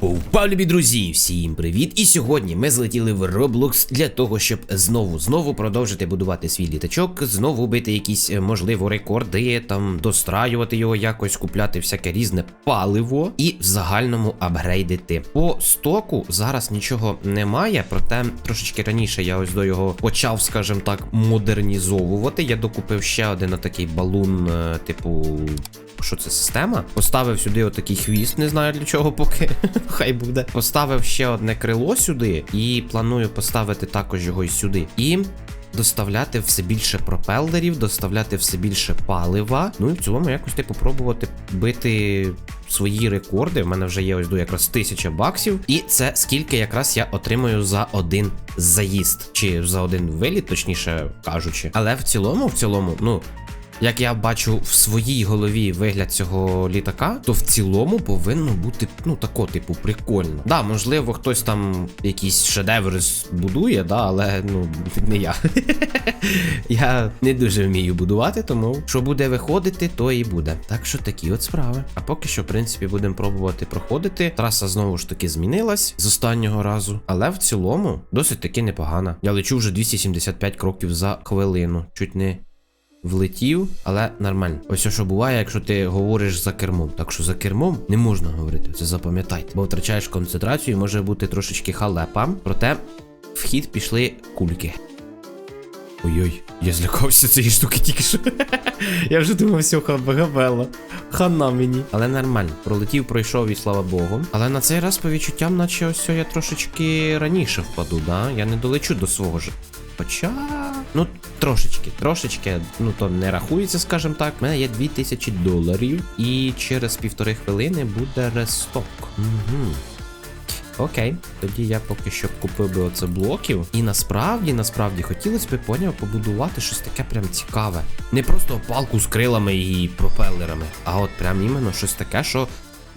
Повпав, любі друзі, всім привіт! І сьогодні ми злетіли в Roblox для того, щоб знову знову продовжити будувати свій літачок, знову бити якісь е, можливо рекорди, там достраювати його якось, купляти всяке різне паливо і в загальному апгрейдити. По стоку зараз нічого немає, проте трошечки раніше я ось до його почав, скажімо так, модернізовувати. Я докупив ще один отакий балун, е, типу. Що це система? Поставив сюди отакий хвіст, не знаю для чого поки. Хай буде. Поставив ще одне крило сюди, і планую поставити також його і сюди. І. Доставляти все більше пропелерів, доставляти все більше палива. Ну і в цілому якось типу пробувати бити свої рекорди. В мене вже є ось до якраз тисяча баксів. І це скільки якраз я отримую за один заїзд, чи за один виліт, точніше кажучи. Але в цілому, в цілому, ну. Як я бачу в своїй голові вигляд цього літака, то в цілому повинно бути ну тако, типу, прикольно. Да, можливо, хтось там якісь шедеври збудує, да, але ну не я. я не дуже вмію будувати, тому що буде виходити, то і буде. Так що такі от справи. А поки що, в принципі, будемо пробувати проходити. Траса знову ж таки змінилась з останнього разу, але в цілому досить таки непогана. Я лечу вже 275 кроків за хвилину. Чуть не влетів, але нормально. Ось що буває, якщо ти говориш за кермом. Так що за кермом не можна говорити, це запам'ятайте. Бо втрачаєш концентрацію, і може бути трошечки халепа. Проте в хід пішли кульки. Ой-ой, я злякався цієї штуки тільки що. я вже думав, все, габела. Хана мені. Але нормально. Пролетів, пройшов і слава Богу. Але на цей раз по відчуттям, наче ось я трошечки раніше впаду, да? Я не долечу до свого ж. Хоча. Ну, трошечки, трошечки, ну то не рахується, скажімо так. У мене є 2000 доларів, і через півтори хвилини буде ресток. Угу. Окей, тоді я поки що купив би оце блоків. І насправді, насправді, хотілося б поняв побудувати щось таке прям цікаве. Не просто палку з крилами і пропелерами, а от прям іменно щось таке, що.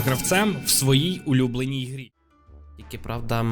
гравцем в своїй улюбленій грі. Тільки правда,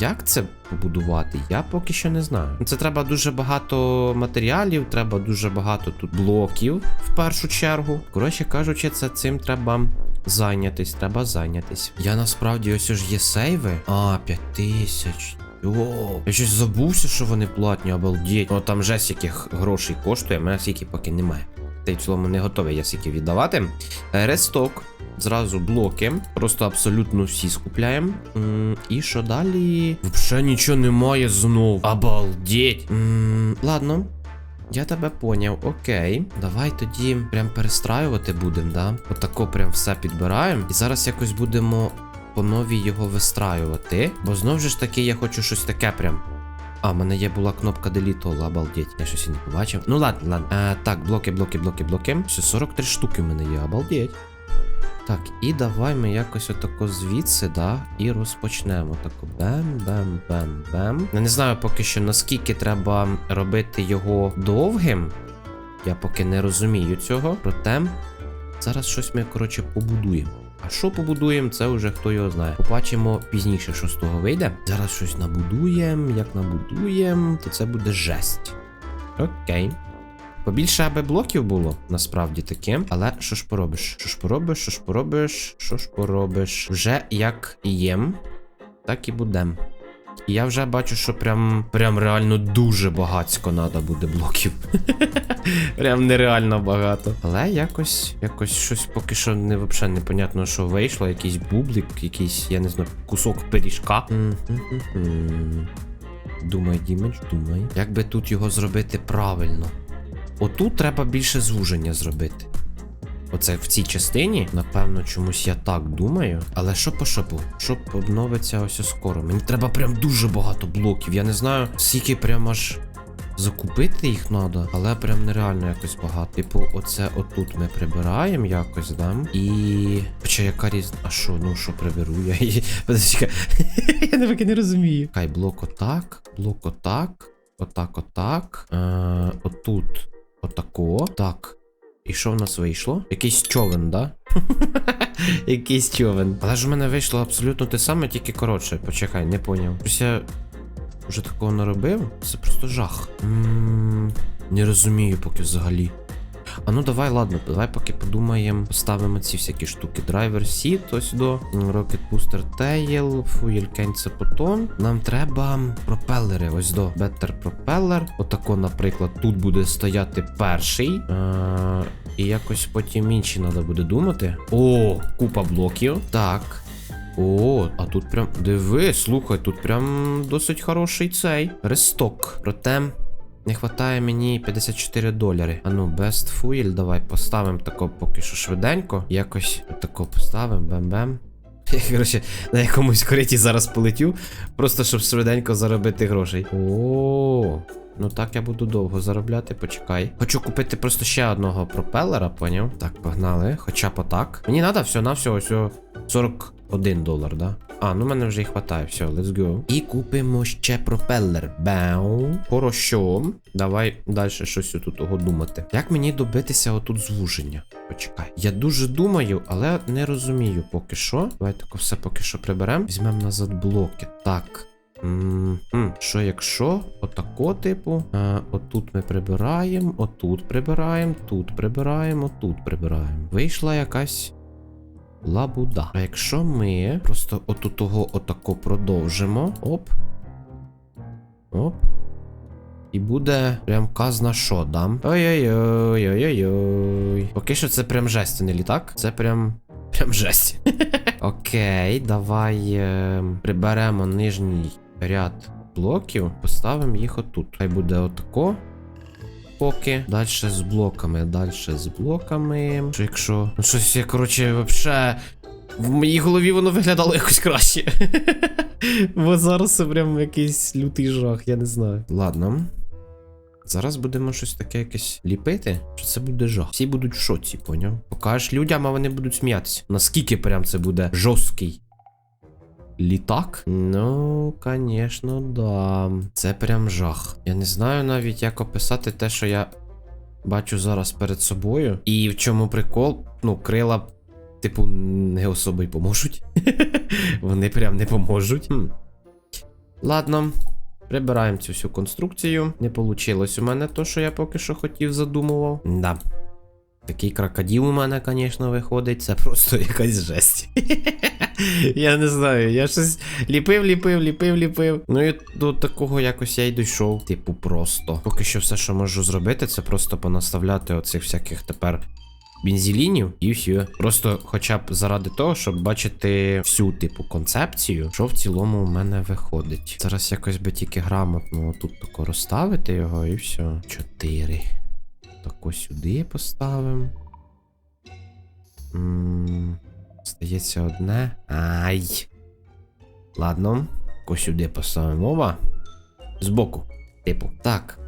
як це побудувати, я поки що не знаю. Це треба дуже багато матеріалів, треба дуже багато тут блоків в першу чергу. Коротше кажучи, це цим треба. Зайнятись, треба зайнятись. Я насправді ось ж є сейви. А, 5 тисяч. О, я щось забувся, що вони платні, обалдеть. О, там же яких грошей коштує, а мене стільки поки немає. Та й в цілому не готовий я стільки віддавати. Е, Ресток. Зразу блоки. Просто абсолютно всі скупляємо. І що далі? Взагалі нічого немає знов. Обалдеть. Ладно. Я тебе поняв, окей. Давай тоді прям перестраювати будемо, да? Отако прям все підбираємо. І зараз якось будемо по новій його вистраювати. Бо знову ж таки я хочу щось таке прям. А, в мене є була кнопка Delete, обалдеть. Я щось і не побачив. Ну ладно, ладно. Е, так, блоки, блоки, блоки, блоки. Все, 43 штуки в мене є, обалдеть. Так, і давай ми якось отако звідси, да, і розпочнемо. Тако бем, бем, бем, бем. Я не знаю поки що наскільки треба робити його довгим. Я поки не розумію цього. Проте зараз щось ми, коротше, побудуємо. А що побудуємо, це вже хто його знає. Побачимо пізніше, що з того вийде. Зараз щось набудуємо. Як набудуємо, то це буде жесть. Окей. Побільше аби блоків було, насправді таке. Але що ж поробиш? Що ж поробиш, що ж поробиш, що ж поробиш? Вже як єм, так і будем. І я вже бачу, що прям прям реально дуже багацько треба буде блоків. прям нереально багато. Але якось, якось щось поки що не взагалі непонятно, що вийшло. Якийсь бублик, якийсь, я не знаю, кусок пиріжка. Думай, Дімедж, думай. Як би тут його зробити правильно? Отут треба більше звуження зробити. Оце в цій частині, напевно, чомусь я так думаю. Але що по шопу? Шоп обновиться ось скоро. Мені треба прям дуже багато блоків. Я не знаю, скільки прям аж закупити їх треба, але прям нереально якось багато. Типу, оце отут ми прибираємо якось, да? І. Хоча яка різниця? А що, ну що приберу? Я її. Я не розумію. Хай блок отак, блок отак, отак, отак. Е, отут, отако. Так. І що в нас вийшло? Якийсь човен, да? Якийсь човен. Але ж у мене вийшло абсолютно те саме, тільки коротше. Почекай, не поняв. Щось я вже такого не робив? Це просто жах. не розумію поки взагалі. А ну давай, ладно, давай поки подумаємо, поставимо ці всякі штуки. Драйвер Seat, ось до Rocket Booster Tail, Fuel Can це потом. Нам треба пропелери, ось до Better Propeller. Отако, наприклад, тут буде стояти перший. Е- і якось потім інші треба буде думати. О, купа блоків. Так. О, а тут прям. Диви, слухай, тут прям досить хороший цей ресток. Проте. Не хватає мені 54 долари. А ну, best fuel, давай поставимо тако поки що швиденько. Якось тако поставимо, бем-бем. Я, коротше, на якомусь кориті зараз полетю, просто щоб швиденько заробити грошей. О, ну так я буду довго заробляти, почекай. Хочу купити просто ще одного пропелера, поняв? Так, погнали. Хоча б отак. Мені треба все на все, ось 41 долар, да? А, ну мене вже і хватає, все, let's go. І купимо ще пропелер. Бау. Хорошо. Давай далі щось тут думати. Як мені добитися отут звуження? Почекай. Я дуже думаю, але не розумію поки що. Давай тако все поки що приберемо. Візьмемо назад блоки. Так. М, м, Що якщо? Отако, типу. Е, отут ми прибираємо, отут прибираємо, тут прибираємо, отут прибираємо. Вийшла якась лабуда. А якщо ми просто отут того отако продовжимо. Оп. Оп. І буде прям казна що, дам. Ой-ой-ой, ой-ой-ой. Поки що це прям жесть, не літак. Це прям. Прям жесть. Окей, давай е, приберемо нижній ряд блоків, поставимо їх отут. Хай буде отако. Поки. Далі з блоками, далі з блоками. Що якщо. Ну щось я, коротше, вообще. В моїй голові воно виглядало якось краще. Бо зараз це прям якийсь лютий жах, я не знаю. Ладно. Зараз будемо щось таке якесь ліпити, що це буде жах. Всі будуть в шоці, поняв? Покажеш людям, а вони будуть сміятися. Наскільки прям це буде жорсткий. Літак? Ну, звісно, да. Це прям жах. Я не знаю навіть, як описати те, що я бачу зараз перед собою. І в чому прикол? Ну, крила, типу, не особо й поможуть. Вони прям не поможуть. Ладно. Прибираємо цю всю конструкцію. Не вийшло у мене то, що я поки що хотів, задумував. Да. Такий крокодил у мене, звісно, виходить. Це просто якась жесть. я не знаю, я щось ліпив, ліпив, ліпив, ліпив. Ну і до такого якось я й дійшов. Типу, просто. Поки що все, що можу зробити, це просто понаставляти оцих всяких тепер. Бензілінів і все. Просто хоча б заради того, щоб бачити всю типу концепцію, що в цілому у мене виходить. Зараз якось би тільки грамотно тут тако розставити його і все. Чотири. Тако сюди поставимо. Стається одне. Ай. Ладно. ко сюди поставимо оба. Збоку. Типу. Так.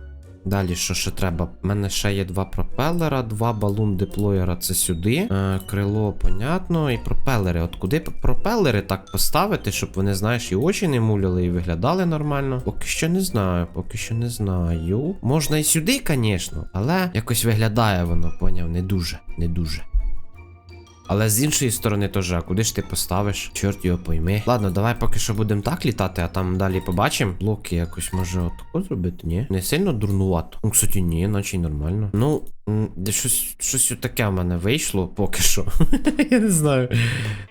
Далі, що ще треба? У мене ще є два пропелера, два балун деплоєра це сюди. Е, крило, понятно. І пропелери. От куди пропелери так поставити, щоб вони, знаєш, і очі не муляли, і виглядали нормально. Поки що не знаю, поки що не знаю. Можна і сюди, звісно, але якось виглядає воно, поняв, не дуже, не дуже. Але з іншої сторони теж, а куди ж ти поставиш? Чорт його пойми. Ладно, давай поки що будемо так літати, а там далі побачимо. Блоки якось може отако зробити, ні? Не сильно дурнувато. Ну, кстати, ні, наче й нормально. Ну, щось, щось таке в мене вийшло поки що. Я не знаю.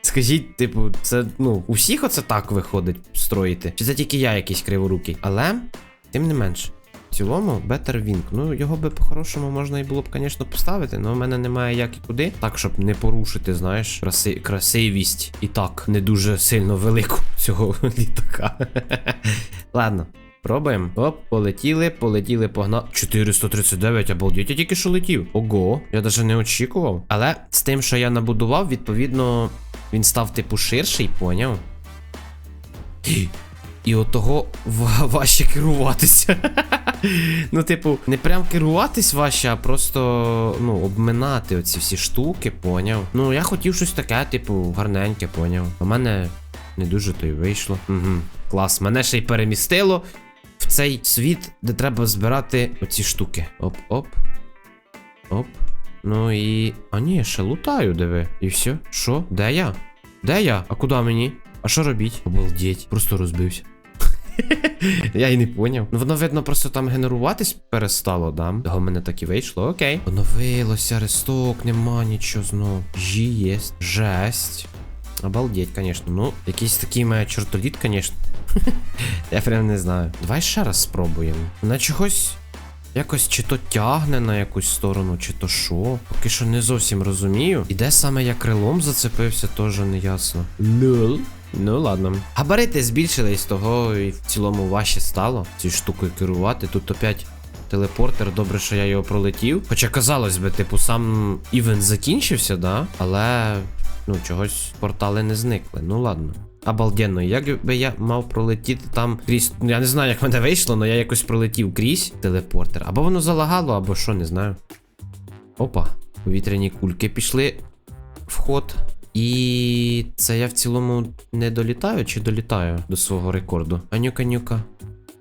Скажіть, типу, це, ну, у всіх оце так виходить строїти? Чи це тільки я якийсь криворукий? Але, тим не менш. Цілому, Better Wing. Ну, його би по-хорошому можна і було б, звісно, поставити, але в мене немає як і куди. Так, щоб не порушити, знаєш, краси... красивість і так не дуже сильно велику цього літака. Ладно. Пробуємо. Оп, полетіли, полетіли, погнали. 439, обалдеть, я тільки що летів. Ого, я навіть не очікував. Але з тим, що я набудував, відповідно, він став типу ширший, поняв? І от того ва- важче керуватися. ну, типу, не прям керуватись важче, а просто ну, обминати оці всі штуки, поняв. Ну, я хотів щось таке, типу, гарненьке, поняв. В мене не дуже то й вийшло. Угу. Клас, мене ще й перемістило в цей світ, де треба збирати оці штуки. Оп-оп. Оп. Ну і. А ні, ще лутаю, диви. І все. Що? Де я? Де я? А куди мені? А що робіть? Обалдеть, просто розбився. Я і не поняв. Ну воно видно, просто там генеруватись перестало, да? Того мене так і вийшло, окей. Оновилося, ресток, нема нічого знов. Жі є. Жесть. Обалдеть, конечно. Ну, якийсь такий має чортоліт, конечно. Я прям не знаю. Давай ще раз спробуємо. На чогось. Якось чи то тягне на якусь сторону, чи то що. Поки що не зовсім розумію. І де саме я крилом зацепився, теж не ясно. Лол. Ну ладно. Габарити збільшились, того і в цілому важче стало цією штукою керувати. Тут опять телепортер, добре, що я його пролетів. Хоча, казалось би, типу, сам івент закінчився, да? Але ну, чогось портали не зникли. Ну ладно. Обалденно, як би я мав пролетіти там крізь. Ну, я не знаю, як мене вийшло, але я якось пролетів крізь телепортер. Або воно залагало, або що, не знаю. Опа, повітряні кульки пішли в ход. І це я в цілому не долітаю чи долітаю до свого рекорду. Анюка-нюка.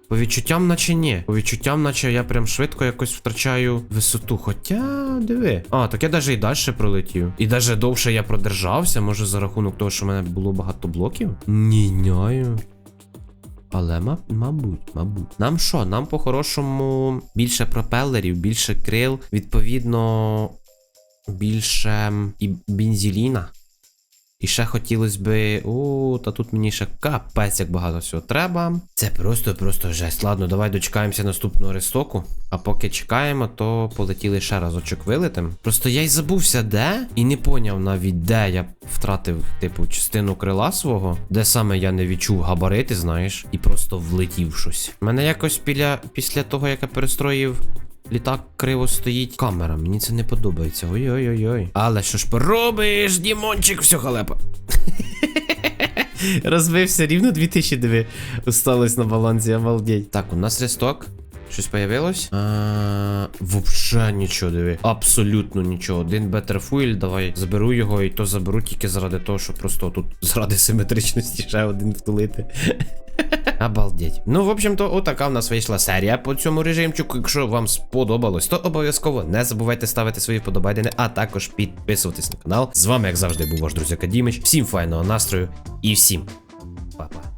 По відчуттям, наче ні. По відчуттям, наче я прям швидко якось втрачаю висоту. Хоча, диви. А, так я навіть і далі пролетів. І навіть довше я продержався, може за рахунок того, що в мене було багато блоків. Ніняю. Але, ма- мабуть, мабуть. Нам що? Нам по-хорошому більше пропелерів, більше крил, відповідно, більше і бензеліна. І ще хотілося би. О, та тут мені ще капець, як багато всього треба. Це просто-просто жесть. Ладно, давай дочекаємося наступного рестоку. А поки чекаємо, то полетіли ще разочок вилетим. Просто я й забувся де, і не поняв навіть, де я втратив, типу, частину крила свого, де саме я не відчув габарити, знаєш, і просто влетів щось. Мене якось біля, після того, як я перестроїв Літак криво стоїть камера, мені це не подобається. Ой-ой-ой-ой. Але що ж поробиш, Дімончик, все халепа. Розбився рівно 2000 диви. Осталось на балансі, обалдеть. Так, у нас ресток. Щось появилось? А, Вообще нічого диви. Абсолютно нічого. Один Better Fuel, давай заберу його, і то заберу тільки заради того, щоб просто тут заради симетричності ще один втулити. Обалдеть. Ну, в общем-то, отака в нас вийшла серія по цьому режимчику. Якщо вам сподобалось, то обов'язково не забувайте ставити свої вподобайдини, а також підписуватись на канал. З вами, як завжди, був ваш друзяка Дімич. Всім файного настрою і всім па-па.